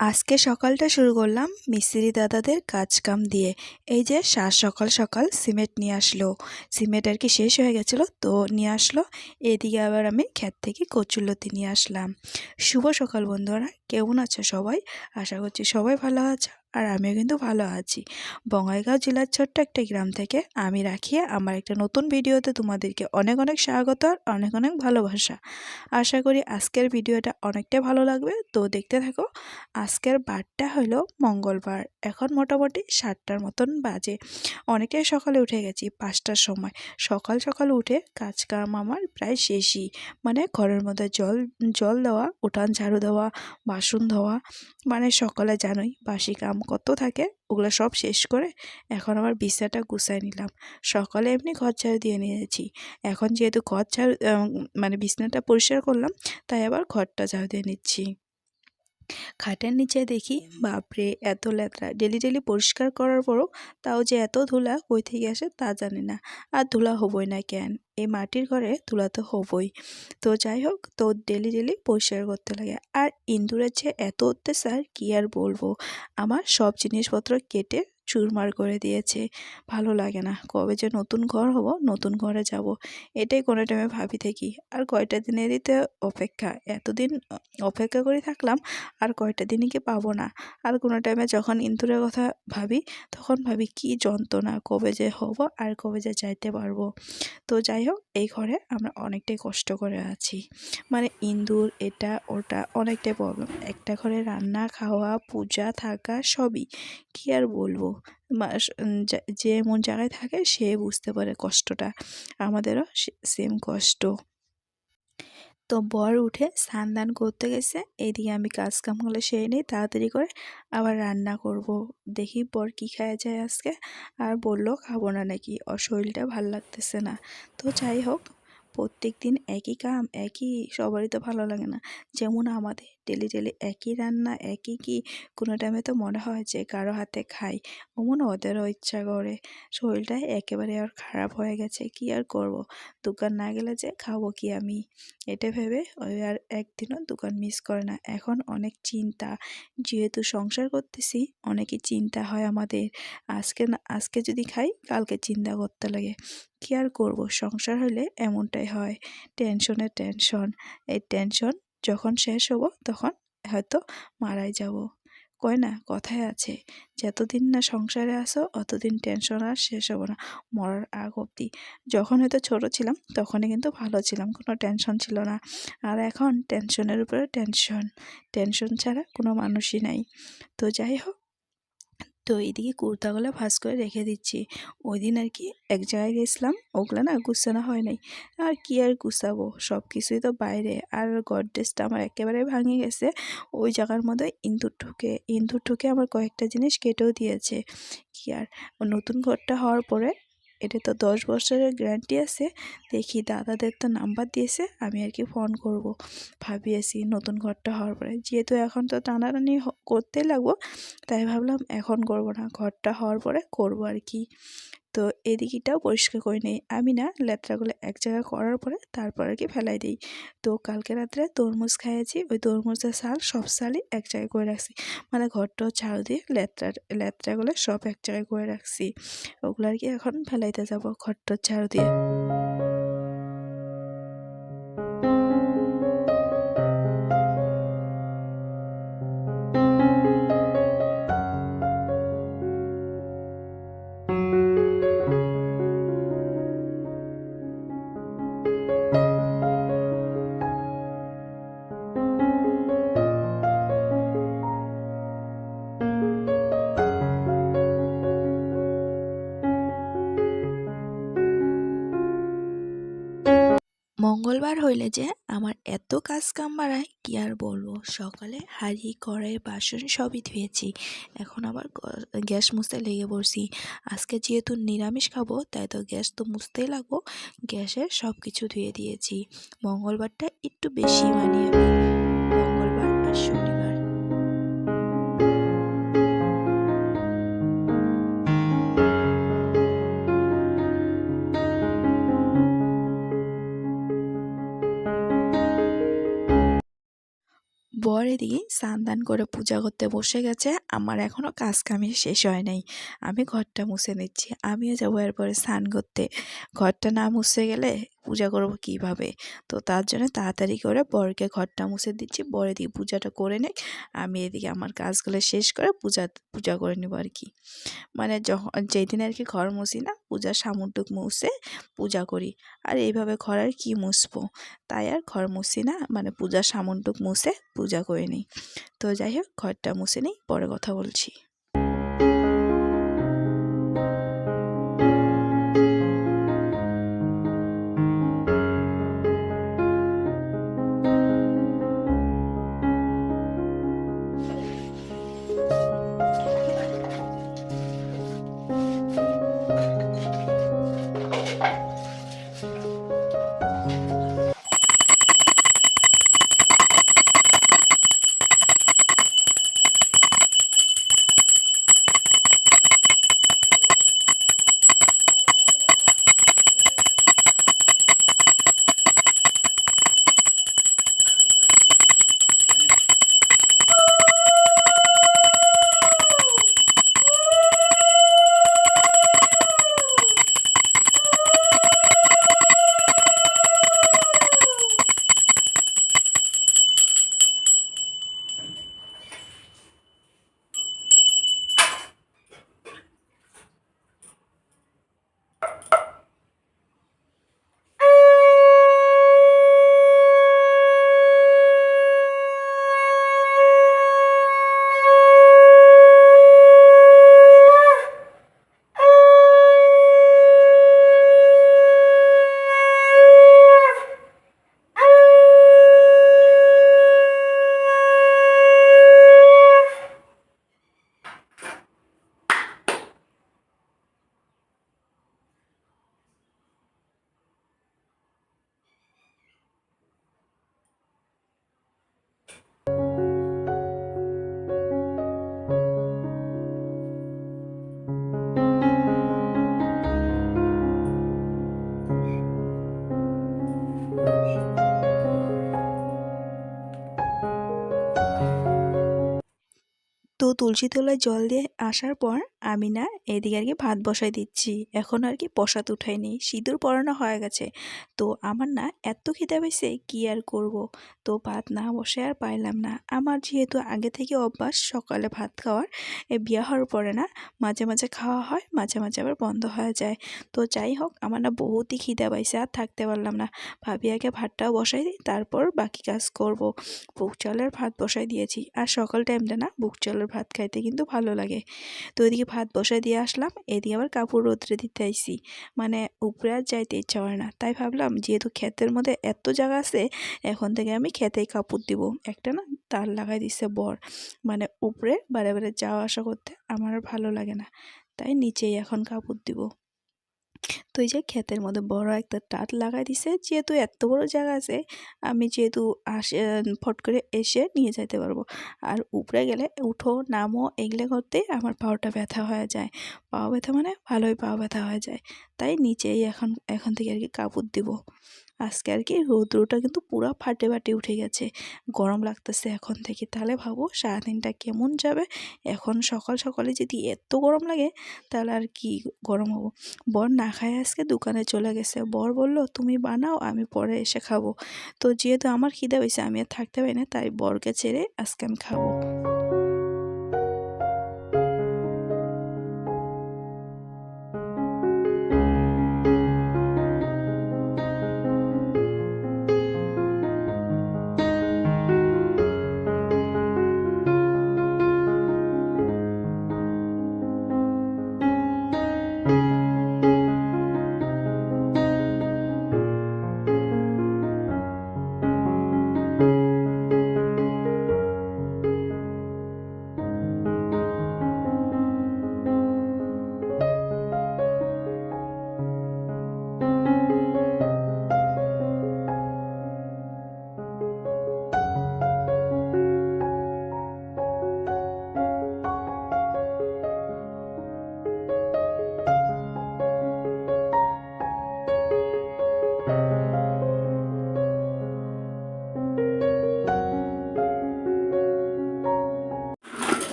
আজকে সকালটা শুরু করলাম মিস্ত্রি দাদাদের কাজ কাম দিয়ে। এই যে সার সকাল সকাল সিমেন্ট নিয়ে আসলো। সিমেন্ট আর কি শেষ হয়ে গেছিল তো নিয়ে আসলো। এদিকে আবার আমি ক্ষেত থেকে কচুলতি নিয়ে আসলাম। শুভ সকাল বন্ধুরা, কেমন আছো সবাই? আশা করছি সবাই ভালো আছে। আর আমিও কিন্তু ভালো আছি। বঙ্গাইগাঁও জেলার ছোট্ট একটা গ্রাম থেকে আমি রাখিয়ে আমার একটা নতুন ভিডিওতে তোমাদেরকে অনেক অনেক স্বাগত আর অনেক অনেক ভালোবাসা। আশা করি আজকের ভিডিওটা অনেকটাই ভালো লাগবে। তো দেখতে থাকো, আজকের বারটা হলো মঙ্গলবার। এখন মোটামুটি সাতটার মতন বাজে। অনেকটাই সকালে উঠে গেছি, পাঁচটার সময়। সকাল সকাল উঠে কাজ কাম আমার প্রায় শেষই। মানে ঘরের মধ্যে জল জল দেওয়া, উঠান ঝাড়ু দেওয়া, বাসন ধোয়া মানে সকালে জানোই বাসি কাম কত থাকে, ওগুলো সব শেষ করে এখন আবার বিছাটা গুছাই নিলাম। সকালে এমনি ঘর ঝাড়ু দিয়ে নিয়েছি এখন যেহেতু ঘর ঝাড়ু মানে বিছনাটা পরিষ্কার করলাম, তাই আবার ঘরটা ঝাড়ু দিয়ে নিচ্ছি। খাটের নিচে দেখি, বাপরে, এত লেতরা ডেলি ডেলি পরিষ্কার করার পরও তাও যে এত ধুলা কই থেকে আসে তা জানি না। আর ধুলা হবই না কেন? এই মাটির ঘরে ধুলা তো হবই। তো যাই হোক, তো ডেলি ডেলি পরিষ্কার করতে লাগে। আর ইন্দুরের যে এত অত্যাচার, কী আর বলব? আমার সব জিনিসপত্র কেটে চুরমার করে দিয়েছে। ভালো লাগে না। কবে যে নতুন ঘর হব, নতুন ঘরে যাব, এটাই কোনো টাইমে ভাবি থাকি। আর কয়টা দিনে দিতে অপেক্ষা? এতদিন অপেক্ষা করে থাকলাম, আর কয়টা দিনই কি পাবো না? আর কোনো টাইমে যখন ইন্দুরের কথা ভাবি, তখন ভাবি কি যন্ত্রণা, কবে যে হব আর কবে যে যাইতে পারব। তো যাই হোক, এই ঘরে আমরা অনেকটাই কষ্ট করে আছি। মানে ইন্দুর এটা, ওটা, অনেকটাই প্রবলেম একটা ঘরে রান্না, খাওয়া, পূজা, থাকা, সবই। কী আর বলব? যে এমন জায়গায় থাকে সে বুঝতে পারে কষ্টটা। আমাদেরও সেম কষ্ট। তো বর উঠে স্নান দান করতে গেছে। এদিকে আমি কাজ কাম কামগুলো সেরে নিই তাড়াতাড়ি করে আবার রান্না করব। দেখি বর কী খাওয়া যায় আজকে। আর বলল, খাব না নাকি, ওর শরীরটা ভালো লাগতেছে না। তো যাই হোক প্রত্যেক দিন একই কাম, একই, সবারই তো ভালো লাগে না। যেমন আমাদের। ডেলি ডেলি একই রান্না, একই কি? কোনো টাইমে তো মনে হয় যে কারও হাতে খাই। অমন ওদেরও ইচ্ছা করে। শরীরটা একেবারে আর খারাপ হয়ে গেছে, কি আর করব? দোকান না গেলে যে খাব কি আমি? এটা ভেবে ওই আর একদিনও দোকান মিস করে না। এখন অনেক চিন্তা। যেহেতু সংসার করতেছি, অনেকই চিন্তা হয় আমাদের। আজকে না, আজকে যদি খাই, কালকে চিন্তা করতে লাগে। কী আর করব? সংসার হলে এমনটাই হয়। টেনশনে টেনশন এই টেনশন যখন শেষ হব, তখন হয়তো মারাই যাব। কয় না কথায় আছে। যতদিন না সংসারে আসো, অতদিন টেনশন আর শেষ হব না, মরার আগ অবধি। যখন হয়তো ছোট ছিলাম, তখনই কিন্তু ভালো ছিলাম, কোনো টেনশন ছিল না। আর এখন টেনশনের উপরে টেনশন টেনশন ছাড়া কোনো মানুষই নাই। তো যাই হোক তো এইদিকে কুর্তাগুলো ভাজ করে রেখে দিচ্ছি। ওই দিন আর কি এক জায়গায় গেছিলাম, ওগুলো না গুছানো হয় নাই। আর কি আর গুছাবো? সব কিছুই তো বাইরে। আর গডরেজটা আমার একেবারে ভাঙে গেছে। ওই জায়গার মধ্যে ইন্দুর ঠুকে ইন্দুর ঠুকে আমার কয়েকটা জিনিস কেটেও দিয়েছে। কি আর, নতুন ঘরটা হওয়ার পরে এটা তো দশ বছরের গ্যারান্টি আছে। দেখি দাদাদের তো নাম্বার দিয়েছে, আমি আর কি ফোন করব। ভাবিয়েছি নতুন ঘরটা হওয়ার পরে। যেহেতু এখন তো টানাটানি করতে লাগবো, তাই ভাবলাম এখন করব না। ঘরটা হওয়ার পরে করব আর কি। তো এদিকটাও পরিষ্কার করে নেই। আমি না লেত্রাগুলো এক জায়গায় করার পরে তারপর আর কি ফেলাই দিই। তো কালকে রাত্রে তরমুজ খাইয়েছি, ওই তরমুজের সাল সব সালই এক জায়গায় করে রাখছি। মানে ঘরটাও ঝাড়ু দিয়ে লেত্রা লেত্রাগুলো সব এক জায়গায় করে রাখছি। ওগুলো আর কি এখন ফেলাইতে যাব ঘরটার ঝাড়ু দিয়ে। মঙ্গলবার হইলে যে আমার এত কাজ কাম বাড়ায়, কি আর বলব? সকালে হাড়ি, কড়াই, বাসন সবই ধুয়েছি। এখন আবার গ্যাস মুছতে লেগে পড়ছি। আজকে যেহেতু নিরামিষ খাব, তাই তো গ্যাস তো মুছতেই লাগবো। গ্যাসে সব কিছু ধুয়ে দিয়েছি। মঙ্গলবারটা একটু বেশি মানি আমি মঙ্গলবার আর শনিবার। এদিকে স্নান দান করে পূজা করতে বসে গেছে। আমার এখনও কাজ কামি শেষ হয় নাই। আমি ঘরটা মুছে নিচ্ছি। আমিও যাব এরপরে স্নান করতে। ঘরটা না মুছে গেলে পূজা করব কীভাবে? তো তার জন্য তাড়াতাড়ি করে বরকে ঘরটা মুছে দিচ্ছি। বর এদিকে পূজাটা করে নেক। আমি এদিকে আমার কাজগুলো শেষ করে পূজা পূজা করে নেব আর কি। মানে যখন যেই দিন আর কি ঘর মুছি না, পূজার সামুদ্রিক মুছে পূজা করি। আর এইভাবে ঘর আর কি মুছবো? তাই আর ঘর মুছি না মানে পূজার সামুন্টুক মুছে পূজা করে নিই। তো যাই হোক, ঘরটা মুছে নিই, পরে কথা বলছি। তুলসী তলায় জল দিয়ে আসার পর আমি না এদিকে আর কি ভাত বসাই দিচ্ছি। এখন আর কি প্রসাদ উঠাইনি সিঁদুর পরানো হয়ে গেছে। তো আমার না এত খিদে পেয়েছে কী আর করব? তো ভাত না বসে আর পাইলাম না। আমার যেহেতু আগে থেকে অভ্যাস, সকালে ভাত খাওয়ার, এ বিয়ে হওয়ার পরে না মাঝে মাঝে খাওয়া হয়, মাঝে মাঝে আবার বন্ধ হয়ে যায়। তো যাই হোক, আমার না বহুতই খিদে পাইছে আর থাকতে পারলাম না। ভাবি আগে ভাতটাও বসাই দিই, তারপর বাকি কাজ করব। বুক চালের ভাত বসাই দিয়েছি। আর সকাল টাইমটা না বুক চালের ভাত খাইতে কিন্তু ভালো লাগে। তো ওইদিকে ভাত বসাই দিয়ে আসলাম, এদিকে আবার কাপড় রোদ্রে দিতে আইসি মানে উপরে আর যাইতে ইচ্ছা হয় না। তাই ভাবলাম, যেহেতু ক্ষেতের মধ্যে এত জায়গা আছে, এখন থেকে আমি ক্ষেতেই কাপড় দিব। একটা না তার লাগাই দিছে বর। মানে উপরে বারে বারে যাওয়া আসা করতে আমার ভালো লাগে না। তাই নিচেই এখন কাপড় দিব। তো এই যে ক্ষেতের মধ্যে বড় একটা টাট লাগাই দিছে, যেহেতু এত বড় জায়গা আছে, আমি যেহেতু আসে, ফট করে এসে নিয়ে যাইতে পারব। আর উপরে গেলে উঠো, নামো, এগুলো করতে আমার পাওয়াটা ব্যথা হয়ে যায়। পাও ব্যথা মানে ভালোই পাও ব্যথা হয়ে যায়। তাই নিচেই এখন এখন থেকে আর কি কাপড় দিব। আজকে আর কি রৌদ্রটা কিন্তু পুরো ফাটে ফাটে উঠে গেছে। গরম লাগতেছে এখন থেকে। তাহলে ভাবো সারাদিনটা কেমন যাবে? এখন সকাল সকালে যদি এত গরম লাগে, তাহলে আর কি গরম হব? বর না খায় আজকে, দোকানে চলে গেছে। বর বলল, তুমি বানাও, আমি পরে এসে খাব। তো যেহেতু আমার খিদে হয়েছে আমি আর থাকতে পারি না, তাই বরকে ছেড়ে আজকে আমি খাব।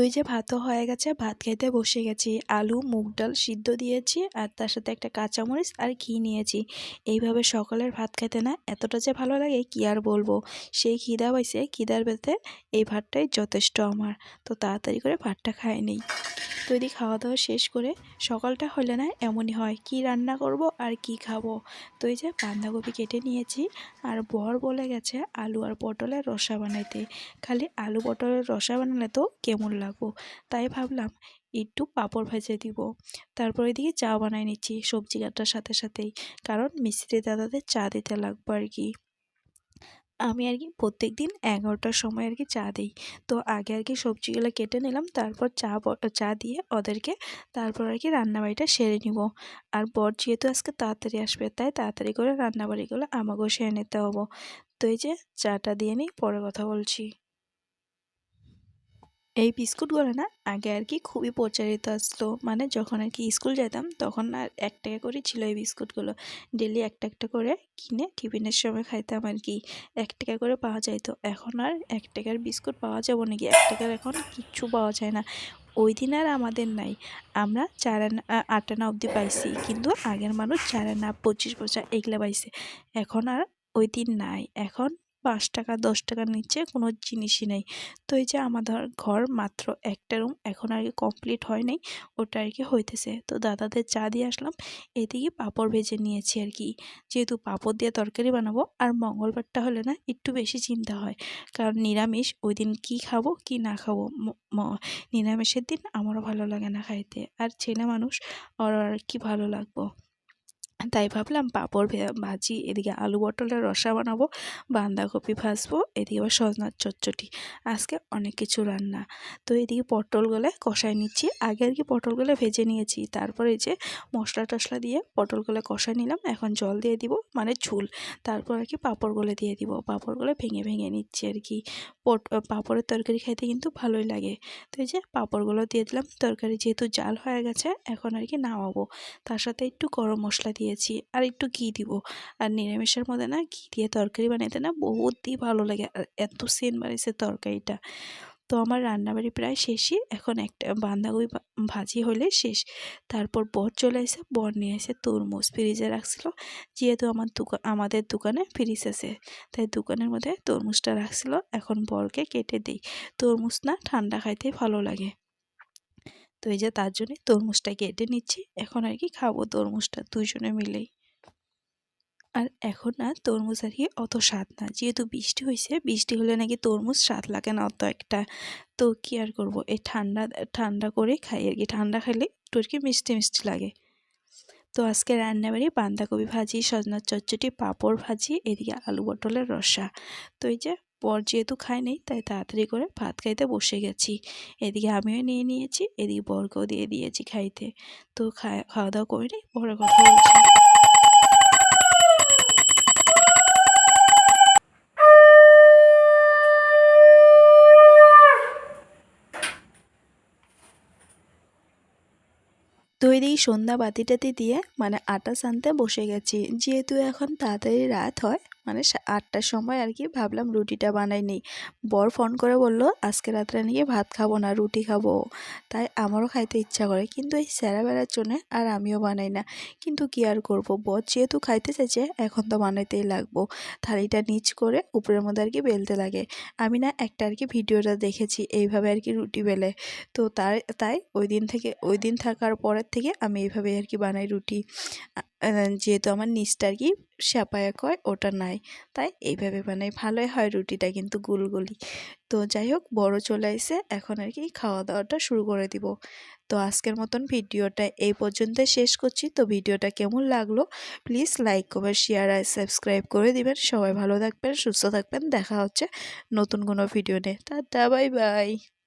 তো যে ভাতও হয়ে গেছে, ভাত খেতে বসে গেছি। আলু, মুগ ডাল সিদ্ধ দিয়েছি আর তার সাথে একটা কাঁচামরিচ আর ঘি নিয়েছি। এইভাবে সকালের ভাত খেতে না এতটা যে ভালো লাগে, কি আর বলব? সেই খিদা পাইছে, খিদার বেতে এই ভাতটাই যথেষ্ট আমার। তো তাড়াতাড়ি করে ভাতটা খায় নেই। তো এদিকে খাওয়া দাওয়া শেষ করে সকালটা হলে না এমনই হয়, কি রান্না করব আর কি খাব। তো এই যে বাঁধাকপি কেটে নিয়েছি আর বর বলে গেছে আলু আর পটলের রসা বানাইতে। খালি আলু পটলের রসা বানালে তো কেমন লাগবো? তাই ভাবলাম একটু পাঁপড় ভেজে দিব। তারপর এদিকে চা বানাই নিচ্ছি সবজি কাটার সাথে সাথেই। কারণ মিস্ত্রি দাদাদের চা দিতে লাগবে আর কি। আমি আর কি প্রত্যেক দিন এগারোটার সময় আর কি চা দিই। তো আগে আর কি সবজিগুলো কেটে নিলাম, তারপর চা চা দিয়ে ওদেরকে তারপর আর কি রান্নাবাড়িটা সেরে নিব। আর বর যেহেতু আজকে তাড়াতাড়ি আসবে, তাই তাড়াতাড়ি করে রান্নাবাড়িগুলো আমাকেও সেরে নিতে হব। তো এই যে চাটা দিয়ে নিই, পরে কথা বলছি। এই বিস্কুটগুলো না আগে আর কি খুবই প্রচারিত আসতো। মানে যখন আর কি স্কুল যেতাম তখন আর এক টাকা করে ছিল এই বিস্কুটগুলো। ডেলি একটা একটা করে কিনে টিফিনের সময় খাইতাম আর কি। এক টাকা করে পাওয়া যাইতো। এখন আর এক টাকার বিস্কুট পাওয়া যাব নাকি? এক টাকার এখন কিচ্ছু পাওয়া যায় না। ওই দিন আর আমাদের নাই। আমরা চার আনা আট আনা অবধি পাইছি। কিন্তু আগের মানুষ চার আনা, পঁচিশ পয়সা এগুলো পাইছে। এখন আর ওই দিন নাই। এখন পাঁচ টাকা, দশ টাকার নিচে কোনো জিনিসই নেই। তো এই যে আমাদের ঘর মাত্র একটা রুম এখন আর কি কমপ্লিট হয় নাই, ওটা আর কি হইতেছে। তো দাদাদের চা দিয়ে আসলাম, এদিকে পাঁপড় ভেজে নিয়েছি আর কি। যেহেতু পাঁপড় দিয়ে তরকারি বানাবো, আর মঙ্গলবারটা হলে না একটু বেশি চিন্তা হয়। কারণ নিরামিষ ওই দিন কী খাব, কি না খাব নিরামিষের দিন আমারও ভালো লাগে না খাইতে। আর ছেলে মানুষ, ওর আর কি ভালো লাগবো? তাই ভাবলাম পাঁপড় ভাজি, এদিকে আলু পটলের রসা বানাবো বাঁধাকপি ভাজবো, এদিকে আবার সজনার চচ্চটি। আজকে অনেক কিছু রান্না। তো এদিকে পটলগুলো কষাই নিচ্ছি। আগে আর কি পটলগুলো ভেজে নিয়েছি। তারপরে যে মশলা টশলা দিয়ে পটলগুলো কষাই নিলাম। এখন জল দিয়ে দিব মানে ঝুল। তারপর আর কি পাঁপড়গুলো দিয়ে দিব। পাঁপড়গুলো ভেঙে ভেঙে নিচ্ছি আর কি। পট পাঁপড়ের তরকারি খাইতে কিন্তু ভালোই লাগে। তো এই যে পাঁপড়গুলো দিয়ে দিলাম। তরকারি যেহেতু জাল হয়ে গেছে, এখন আর কি নামাবো। তার সাথে একটু গরম মশলা দিয়েছি আর একটু ঘি দিব। আর নিরামিষের মধ্যে না ঘি দিয়ে তরকারি বানাইতে না বহুতই ভালো লাগে। আর এত সেন বাড়িছে তরকারিটা। তো আমার রান্নাবাড়ি প্রায় শেষই। এখন একটা বাঁধাকপি ভাজি হলে শেষ। তারপর বর চলে এসে বর নিয়ে এসে তরমুজ ফ্রিজে রাখছিল। যেহেতু আমার দোকান আমাদের দোকানে ফ্রিজ আছে। তাই দোকানের মধ্যে তরমুজটা রাখছিল। এখন বরকে কেটে দিই। তরমুজ না ঠান্ডা খাইতে ভালো লাগে। তো এই যে তার জন্যে তরমুজটা কেটে নিচ্ছি। এখন আর কি খাব তরমুজটা দুজনে মিলেই। আর এখন না তরমুজ আর কি অত স্বাদ না। যেহেতু বৃষ্টি হয়েছে বৃষ্টি হলে নাকি তরমুজ স্বাদ লাগে না অত একটা। তো কি আর করব? এই ঠান্ডা ঠান্ডা করে খাই আর কি। ঠান্ডা খেলে একটু আর কি মিষ্টি মিষ্টি লাগে। তো আজকে রান্নাবাড়ি বাঁধাকপি ভাজি, সজনার চচ্চটি পাঁপড় ভাজি, এদিকে আলু পটলের রসা। তো এই যে পর যেহেতু খাই নেই, তাই তাড়াতাড়ি করে ভাত খাইতে বসে গেছি। এদিকে আমিও নিয়ে নিয়েছি, এদিকে বরকেও দিয়ে দিয়েছি খাইতে। তো খাওয়া দাওয়া করে নিই পরে কথা বলছি। তো এই সন্ধ্যা বাতিটাতি দিয়ে মানে আটা সানতে বসে গেছি। যেহেতু এখন তাড়াতাড়ি রাত হয় মানে আটটার সময় আর কি ভাবলাম রুটিটা বানাই নেই। বর ফোন করে বলল, আজকে রাত্রে নাকি ভাত খাব না, রুটি খাব। তাই আমারও খাইতে ইচ্ছা করে, কিন্তু এই স্যারা বেড়ার জন্য আর আমিও বানাই না। কিন্তু কি আর করব? বর যেহেতু খাইতে চাইছে, এখন তো বানাইতেই লাগবো। থালিটা নিচ করে উপরের মধ্যে আর কি বেলতে লাগে। আমি না একটা আর কি ভিডিওটা দেখেছি, এইভাবে আর কি রুটি বেলে। তো তার তাই ওই দিন থেকে ওই দিন থাকার পরের থেকে আমি এইভাবে আর কি বানাই রুটি। যেহেতু আমার নিচটা আর কি শ্যাপায়া কয়, ওটা নাই। তাই এইভাবে বানাই ভালোই হয় রুটিটা কিন্তু গুলগুলি। তো যাই হোক, বড় চলে এসে এখন আর কি খাওয়া দাওয়াটা শুরু করে দিব। তো আজকের মতন ভিডিওটা এই পর্যন্ত শেষ করছি। তো ভিডিওটা কেমন লাগল প্লিজ লাইক, কমেন্ট, শেয়ার আর সাবস্ক্রাইব করে দিবেন। সবাই ভালো থাকবেন, সুস্থ থাকবেন। দেখা হচ্ছে নতুন কোনো ভিডিও নিয়ে। Tata, bye bye.